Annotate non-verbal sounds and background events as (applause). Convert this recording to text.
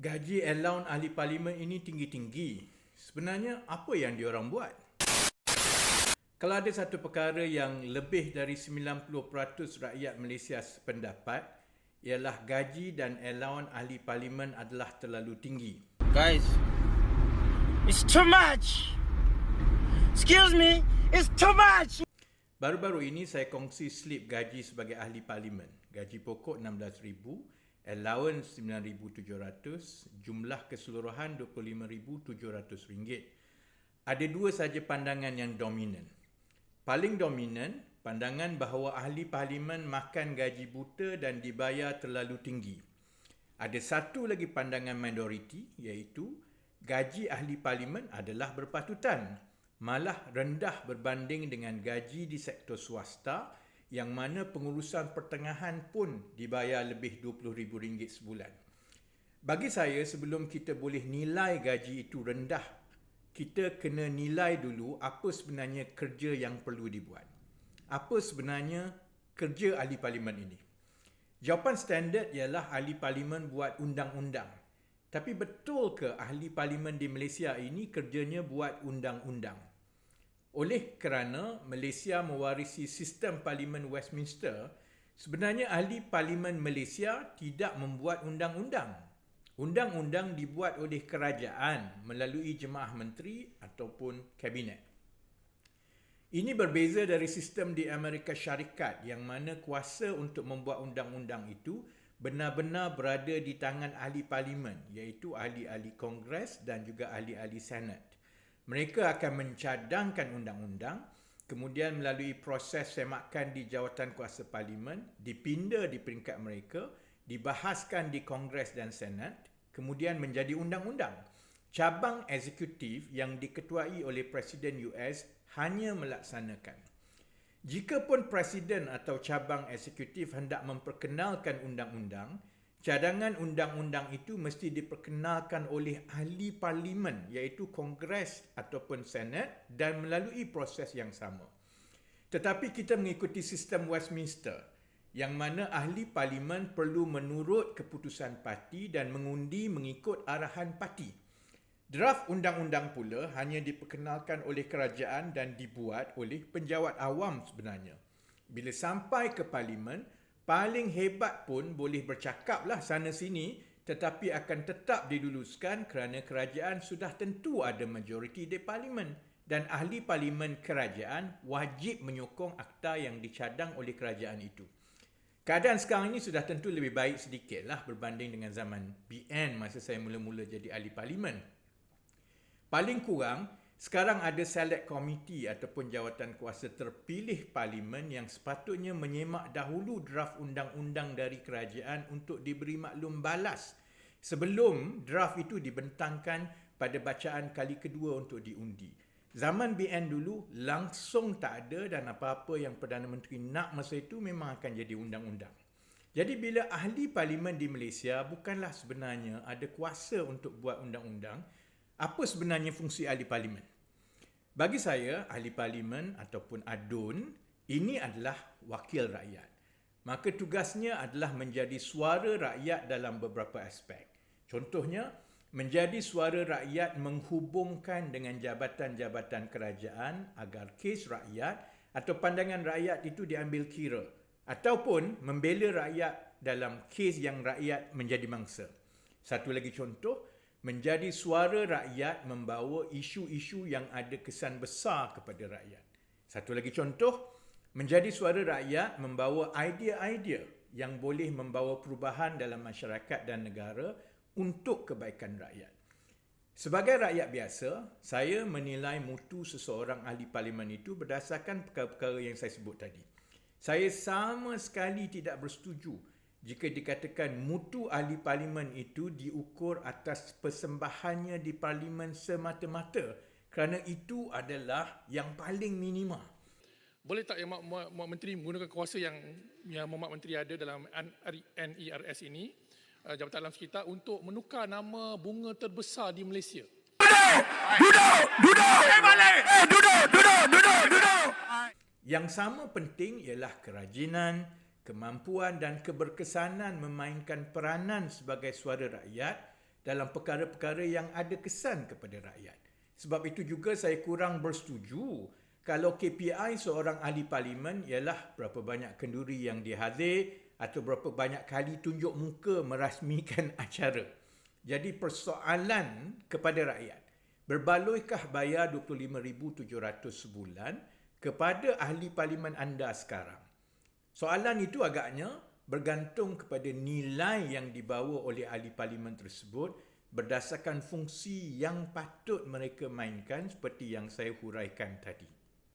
gaji allowance ahli parlimen ini tinggi-tinggi. Sebenarnya apa yang diorang buat? Kalau ada satu perkara yang lebih dari 90% rakyat Malaysia sependapat ialah gaji dan allowance ahli parlimen adalah terlalu tinggi. Guys, it's too much. Excuse me, it's too much. Baru-baru ini saya kongsi slip gaji sebagai ahli parlimen. Gaji pokok RM16,000, allowance RM9,700, jumlah keseluruhan RM25,700. Ada dua saja pandangan yang dominan. Paling dominan, pandangan bahawa ahli parlimen makan gaji buta dan dibayar terlalu tinggi. Ada satu lagi pandangan minoriti iaitu gaji ahli parlimen adalah berpatutan, malah rendah berbanding dengan gaji di sektor swasta yang mana pengurusan pertengahan pun dibayar lebih RM20,000 sebulan. Bagi saya sebelum kita boleh nilai gaji itu rendah, kita kena nilai dulu apa sebenarnya kerja yang perlu dibuat. Apa sebenarnya kerja ahli parlimen ini? Jawapan standard ialah ahli parlimen buat undang-undang. Tapi betul ke ahli parlimen di Malaysia ini kerjanya buat undang-undang? Oleh kerana Malaysia mewarisi sistem parlimen Westminster, sebenarnya ahli parlimen Malaysia tidak membuat undang-undang. Undang-undang dibuat oleh kerajaan melalui jemaah menteri ataupun kabinet. Ini berbeza dari sistem di Amerika Syarikat yang mana kuasa untuk membuat undang-undang itu benar-benar berada di tangan ahli parlimen iaitu ahli-ahli kongres dan juga ahli-ahli senat. Mereka akan mencadangkan undang-undang kemudian melalui proses semakan di jawatan kuasa parlimen dipinda di peringkat mereka dibahaskan di kongres dan senat kemudian menjadi undang-undang. Cabang eksekutif yang diketuai oleh Presiden US hanya melaksanakan. Jikapun Presiden atau cabang eksekutif hendak memperkenalkan undang-undang, cadangan undang-undang itu mesti diperkenalkan oleh ahli parlimen iaitu Kongres ataupun Senat dan melalui proses yang sama. Tetapi kita mengikuti sistem Westminster yang mana ahli parlimen perlu menurut keputusan parti dan mengundi mengikut arahan parti. Draft undang-undang pula hanya diperkenalkan oleh kerajaan dan dibuat oleh penjawat awam sebenarnya. Bila sampai ke parlimen, paling hebat pun boleh bercakaplah sana sini tetapi akan tetap diluluskan kerana kerajaan sudah tentu ada majoriti di parlimen dan ahli parlimen kerajaan wajib menyokong akta yang dicadang oleh kerajaan itu. Keadaan sekarang ini sudah tentu lebih baik sedikitlah berbanding dengan zaman BN masa saya mula-mula jadi ahli parlimen. Paling kurang, sekarang ada select committee ataupun jawatan kuasa terpilih parlimen yang sepatutnya menyemak dahulu draft undang-undang dari kerajaan untuk diberi maklum balas sebelum draft itu dibentangkan pada bacaan kali kedua untuk diundi. Zaman BN dulu langsung tak ada dan apa-apa yang Perdana Menteri nak masa itu memang akan jadi undang-undang. Jadi bila ahli parlimen di Malaysia bukanlah sebenarnya ada kuasa untuk buat undang-undang, apa sebenarnya fungsi ahli parlimen? Bagi saya, ahli parlimen ataupun adun ini adalah wakil rakyat. Maka tugasnya adalah menjadi suara rakyat dalam beberapa aspek. Contohnya, menjadi suara rakyat menghubungkan dengan jabatan-jabatan kerajaan agar kes rakyat atau pandangan rakyat itu diambil kira ataupun membela rakyat dalam kes yang rakyat menjadi mangsa. Satu lagi contoh, menjadi suara rakyat membawa isu-isu yang ada kesan besar kepada rakyat. Satu lagi contoh, menjadi suara rakyat membawa idea-idea yang boleh membawa perubahan dalam masyarakat dan negara untuk kebaikan rakyat. Sebagai rakyat biasa, saya menilai mutu seseorang ahli parlimen itu berdasarkan perkara-perkara yang saya sebut tadi. Saya sama sekali tidak bersetuju jika dikatakan mutu ahli parlimen itu diukur atas persembahannya di parlimen semata-mata kerana itu adalah yang paling minima. Boleh tak yang Mak, Mak Menteri menggunakan kuasa yang yang Mak Menteri ada dalam NERS ini, uh, Jabatan Alam Sekitar untuk menukar nama bunga terbesar di Malaysia? Duduk! Duduk! Eh balik! Eh duduk! Duduk! Duduk! Duduk! Yang sama penting ialah kerajinan, kemampuan dan keberkesanan memainkan peranan sebagai suara rakyat dalam perkara-perkara yang ada kesan kepada rakyat. Sebab itu juga saya kurang bersetuju kalau KPI seorang ahli parlimen ialah berapa banyak kenduri yang dihadir atau berapa banyak kali tunjuk muka merasmikan (laughs) acara. Jadi persoalan kepada rakyat, berbaloikah bayar 25,700 sebulan kepada ahli parlimen anda sekarang? Soalan itu agaknya bergantung kepada nilai yang dibawa oleh ahli parlimen tersebut berdasarkan fungsi yang patut mereka mainkan seperti yang saya huraikan tadi.